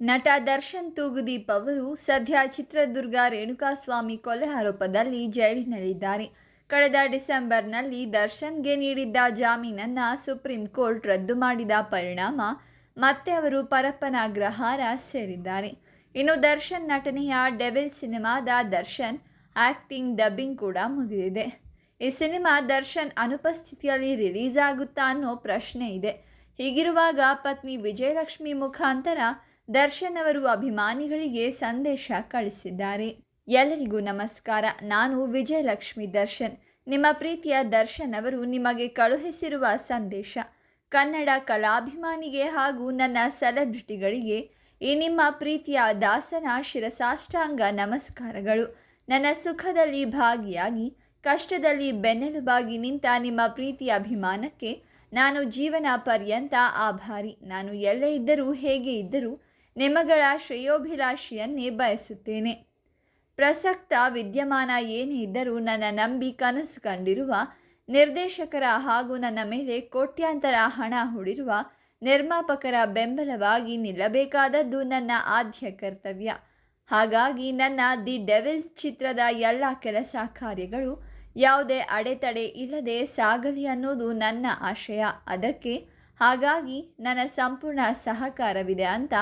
ನಟ ದರ್ಶನ್ ತೂಗುದೀಪ್ ಅವರು ಸದ್ಯ ಚಿತ್ರದುರ್ಗ ರೇಣುಕಾಸ್ವಾಮಿ ಕೊಲೆ ಆರೋಪದಲ್ಲಿ ಜೈಲಿನಲ್ಲಿದ್ದಾರೆ. ಕಳೆದ ಡಿಸೆಂಬರ್ನಲ್ಲಿ ದರ್ಶನ್ಗೆ ನೀಡಿದ್ದ ಜಾಮೀನನ್ನು ಸುಪ್ರೀಂ ಕೋರ್ಟ್ ರದ್ದು ಮಾಡಿದ ಪರಿಣಾಮ ಮತ್ತೆ ಅವರು ಪರಪ್ಪನ ಅಗ್ರಹಾರ ಸೇರಿದ್ದಾರೆ. ಇನ್ನು ದರ್ಶನ್ ನಟನೆಯ ಡೆವಿಲ್ ಸಿನಿಮಾದ ದರ್ಶನ್ ಆ್ಯಕ್ಟಿಂಗ್ ಡಬ್ಬಿಂಗ್ ಕೂಡ ಮುಗಿದಿದೆ. ಈ ಸಿನಿಮಾ ದರ್ಶನ್ ಅನುಪಸ್ಥಿತಿಯಲ್ಲಿ ರಿಲೀಸ್ ಆಗುತ್ತಾ ಅನ್ನೋ ಪ್ರಶ್ನೆ ಇದೆ. ಹೀಗಿರುವಾಗ ಪತ್ನಿ ವಿಜಯಲಕ್ಷ್ಮಿ ಮುಖಾಂತರ ದರ್ಶನ್ ಅವರು ಅಭಿಮಾನಿಗಳಿಗೆ ಸಂದೇಶ ಕಳಿಸಿದ್ದಾರೆ. ಎಲ್ಲರಿಗೂ ನಮಸ್ಕಾರ. ನಾನು ವಿಜಯಲಕ್ಷ್ಮಿ ದರ್ಶನ್. ನಿಮ್ಮ ಪ್ರೀತಿಯ ದರ್ಶನ್ ಅವರು ನಿಮಗೆ ಕಳುಹಿಸಿರುವ ಸಂದೇಶ. ಕನ್ನಡ ಕಲಾಭಿಮಾನಿಗೆ ಹಾಗೂ ನನ್ನ ಸೆಲೆಬ್ರಿಟಿಗಳಿಗೆ ಈ ನಿಮ್ಮ ಪ್ರೀತಿಯ ದಾಸನ ಶಿರಸಾಷ್ಟಾಂಗ ನಮಸ್ಕಾರಗಳು. ನನ್ನ ಸುಖದಲ್ಲಿ ಭಾಗಿಯಾಗಿ, ಕಷ್ಟದಲ್ಲಿ ಬೆನ್ನೆಲುಬಾಗಿ ನಿಂತ ನಿಮ್ಮ ಪ್ರೀತಿಯ ಅಭಿಮಾನಕ್ಕೆ ನಾನು ಜೀವನ ಪರ್ಯಂತ ಆಭಾರಿ. ನಾನು ಎಲ್ಲೇ ಇದ್ದರೂ, ಹೇಗೆ ಇದ್ದರೂ ನಿಮ್ಮಗಳ ಶ್ರೇಯೋಭಿಲಾಷಿಯನ್ನೇ ಬಯಸುತ್ತೇನೆ. ಪ್ರಸಕ್ತ ವಿದ್ಯಮಾನ ಏನೇ ಇದ್ದರೂ ನನ್ನ ನಂಬಿ ಕನಸು ಕಂಡಿರುವ ನಿರ್ದೇಶಕರ ಹಾಗೂ ನನ್ನ ಮೇಲೆ ಕೋಟ್ಯಾಂತರ ಹಣ ಹೂಡಿರುವ ನಿರ್ಮಾಪಕರ ಬೆಂಬಲವಾಗಿ ನಿಲ್ಲಬೇಕಾದದ್ದು ನನ್ನ ಆದ್ಯ ಕರ್ತವ್ಯ. ಹಾಗಾಗಿ ನನ್ನ ದಿ ಡೆವಿಲ್ಸ್ ಚಿತ್ರದ ಎಲ್ಲ ಕೆಲಸ ಕಾರ್ಯಗಳು ಯಾವುದೇ ಅಡೆತಡೆ ಇಲ್ಲದೆ ಸಾಗಲಿ ಅನ್ನೋದು ನನ್ನ ಆಶಯ. ಅದಕ್ಕೆ ಹಾಗಾಗಿ ನನ್ನ ಸಂಪೂರ್ಣ ಸಹಕಾರವಿದೆ ಅಂತ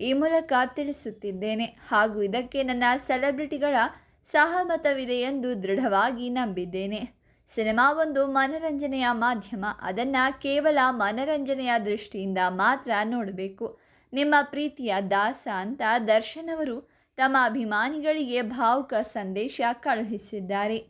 ಈ ಮೂಲಕ ತಿಳಿಸುತ್ತಿದ್ದೇನೆ. ಹಾಗೂ ಇದಕ್ಕೆ ನನ್ನ ಸೆಲೆಬ್ರಿಟಿಗಳ ಸಹಮತವಿದೆ ಎಂದು ದೃಢವಾಗಿ ನಂಬಿದ್ದೇನೆ. ಸಿನಿಮಾ ಒಂದು ಮನರಂಜನೆಯ ಮಾಧ್ಯಮ. ಅದನ್ನು ಕೇವಲ ಮನರಂಜನೆಯ ದೃಷ್ಟಿಯಿಂದ ಮಾತ್ರ ನೋಡಬೇಕು. ನಿಮ್ಮ ಪ್ರೀತಿಯ ದಾಸ ಅಂತ ದರ್ಶನ್ ಅವರು ತಮ್ಮ ಅಭಿಮಾನಿಗಳಿಗೆ ಭಾವುಕ ಸಂದೇಶ ಕಳುಹಿಸಿದ್ದಾರೆ.